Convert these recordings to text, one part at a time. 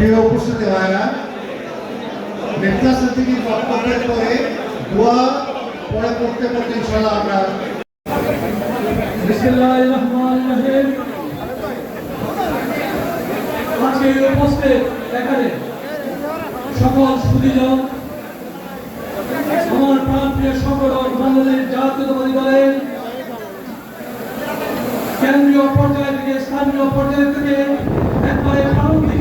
প্রিয় উপস্থিতি ভাইরা মিথ্যা থেকে বক্তব্যের পরে দোয়া পরে পড়তে পড়তে ইনশাল্লাহ আমরা সকল সুদীজন কেন্দ্রীয় পর্যায় থেকে স্থানীয় পর্যায় থেকে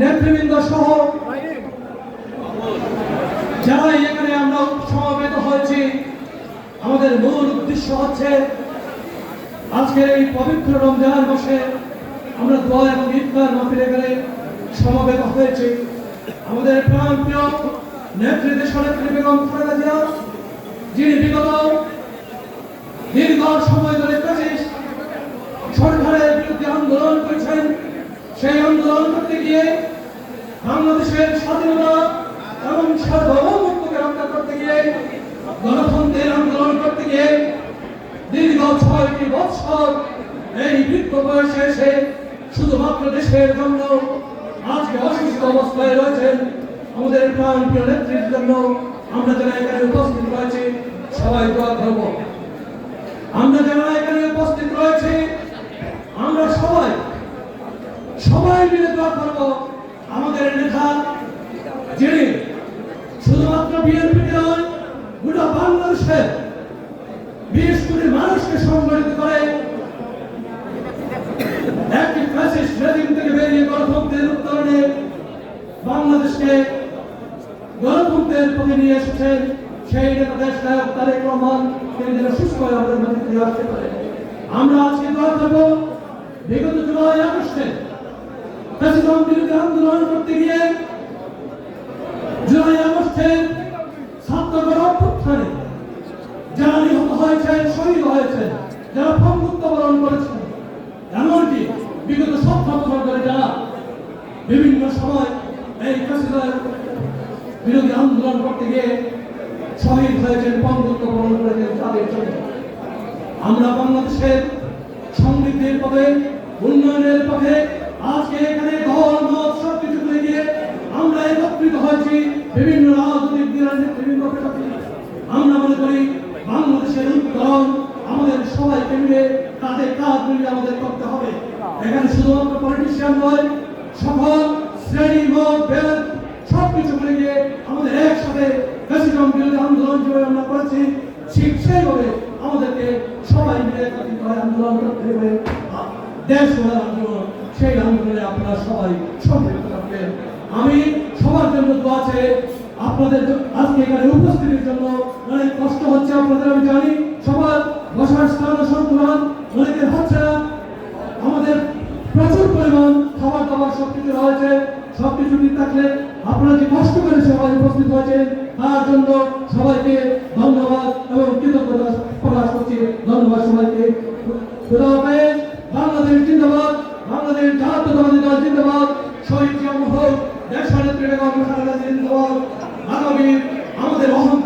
নেতৃবৃন্দ সহ যারা এখানে আমরা সমাবেত হয়েছি, আমাদের মূল উদ্দেশ্য হচ্ছে আজকের এই পবিত্র রমজান মাসে আমরা দোয়া এবং ইফতার মাহফিল এখানে সমাবেত হয়েছে। আমাদের প্রাণ প্রিয় নেত্রী দেশনেত্রী বেগম খালেদা জিয়া, যিনি বিগত দীর্ঘ সময় ধরে ব্রিটিশ সরকারের বিরুদ্ধে আন্দোলন করেছেন, সেই আন্দোলন করতে গিয়ে বাংলাদেশের স্বাধীনতা এবং সার্বভৌমত্বকে রক্ষা করতে গিয়ে গণতন্ত্রের আন্দোলন করতে গিয়ে দীর্ঘ ছয়টি বৎসর এই বৃদ্ধ বয়সে এসে শুধুমাত্র দেশের জন্য আজকে অসুস্থ অবস্থায় রয়েছেন আমাদের প্রাণ প্রিয় নেত্রীর জন্য আমরা যারা এখানে উপস্থিত রয়েছি, সবাই দোয়া করব। আমরা যারা এখানে উপস্থিত রয়েছি, আমরা সবাই সবাই মিলে দোয়া করব। আমাদের নেতা, যিনি শুধুমাত্র বিএনপি নয়, গোটা বাংলাদেশের বিশ কোটি মানুষকে সংগঠিত করে একটি ফ্যাসিস্ট রেজিম থেকে বেরিয়ে গণতন্ত্রের উত্তরণে বাংলাদেশকে গণতন্ত্রের পথে নিয়ে এসেছেন সেই নেতা দেশ নায়ক তারেক রহমান, তিনি যেন সুস্থ হয়ে আমাদের মধ্যে আসতে পারে। আমরা আজকে দোয়া করব, বিগত জুলাই আগস্টে ফ্যাসিজম বিরুদ্ধে আন্দোলন করতে গিয়ে জুলাই আগস্টের ছাত্রদের অভ্যুত্থানে যারা নিহত হয়েছেন, শহীদ হয়েছেন, যারা ফমুক্ত বরণ করেছেন, এমনকি বিগত বছর ধরে যারা বিভিন্ন সময় এই ফ্যাসিজমের বিরোধী আন্দোলন করতে গিয়ে শহীদ হয়েছেন পঙ্গুত্ব বরণ করেছেন তাদের জন্য। আমরা বাংলাদেশের সমৃদ্ধির পথে উন্নয়নের পথে আজকে এখানে দল মত সব কিছু ভুলে গিয়ে আমরা একত্রিত হয়েছি বিভিন্ন রাজনৈতিক দলের বিভিন্ন পেশাতে আমরা মনে করি বাংলাদেশের উত্তরণ আমাদের সবাইকে মিলে কাঁধে কাঁধ মিলিয়ে আমাদের করতে হবে। এখানে শুধুমাত্র পলিটিশিয়ান নয়, সকল শ্রেণি, মত বেদ সব কিছু মিলে গিয়ে আমাদের একসাথে ফ্যাসিজম বিরোধী আন্দোলন যেভাবে আমরা করেছি, ঠিক সেইভাবে আমাদেরকে সবাই মিলে একত্রিত হয়ে আন্দোলন করতে হবে। দেশ আন্দোলন, সেই আন্দোলনে আপনারা সবাই সম্পৃক্ত থাকবেন। আমি সবার জন্য দোয়া চেয়ে আপনাদের আজকে এখানে উপস্থিতির জন্য। অনেক কষ্ট হচ্ছে আপনাদের, আমি জানি সবার স্থান সন্তুলন অনেকের হচ্ছে আমাদের প্রচুর পরিমাণ খাবার দাবার সবকিছু রয়েছে, সবকিছু ঠিক থাকলে আপনারা যে কষ্ট করে সবাই উপস্থিত হয়েছেন? তার জন্য সবাইকে ধন্যবাদ এবং কৃতজ্ঞতা প্রকাশ করছি। ধন্যবাদ সবাইকে। বাংলাদেশ জিন্দাবাদ, বাংলাদেশ জাতীয়তাবাদী দল জিন্দাবাদ, শহীদ জিয়া হোক দেশনেত্রী বেগম খালেদা জিয়া জিন্দাবাদ আগামী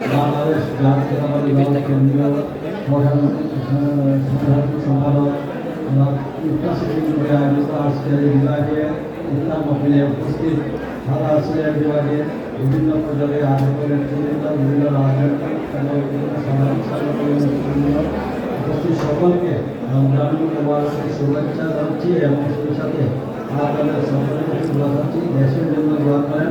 বাংলাদেশ প্রধান সম্পাদক বিভাগে ইফতার মহলে উপস্থিত বিভাগের বিভিন্ন সকলকে রমজান মুবারকের শুভেচ্ছা জানাচ্ছি এবং সাথে আপনাদের সকলকে দোয়া দেশের জন্য দোয়া করেন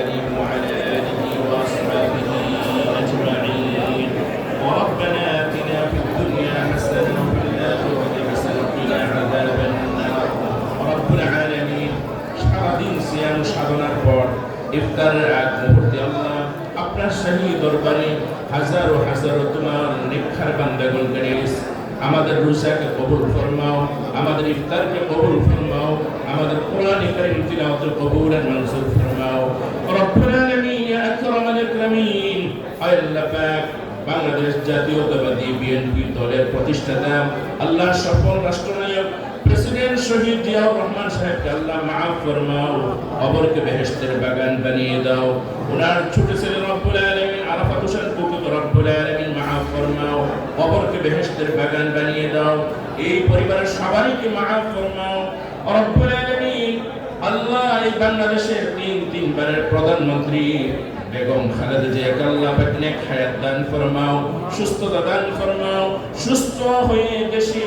দরবারে হাজারো হাজারো তোমার নিক্ষার বান্দাগণকে নিস আমাদের রোজাকে কবুল ফরমাও, আমাদের ইফতারকে কবুল ফরমাও, আমাদের কোরআন কারীম তিলাওয়াত কবুল আর মনজুর ফরমাও। রব্বুল আলামিন, ইয়া আকরামাল আকরামিন। আল্লাহ পাক, বাংলাদেশ জাতীয়তাবাদী বিএনপি দলের প্রতিষ্ঠাতা আল্লাহ সফল রাষ্ট্রনায়ক, প্রেসিডেন্ট শহীদ জিয়াউর রহমান সাহেবকে আল্লাহ মাফ ফরমাও, কবরকে বেহেশতের বাগান বানিয়ে দাও। ওনার ছোট ছেলে রব্বুল আলামিন আরাফাত হোসেন কুকুর রব্বুল আলামিন মাফ ফরমাও, কবরকে বেহেশতের বাগান বানিয়ে দাও। এই পরিবারের সবাইকে মাফ ফরমাও। রব্বুল আলামিন আল্লাহ এই বাংলাদেশের তিন তিনবারের প্রধানমন্ত্রী বেগম খালেদা জিয়াকে আল্লাহ পাক নেক দান ফরমাও, সুস্থতা দান ফরমাও, সুস্থ হয়ে দেশে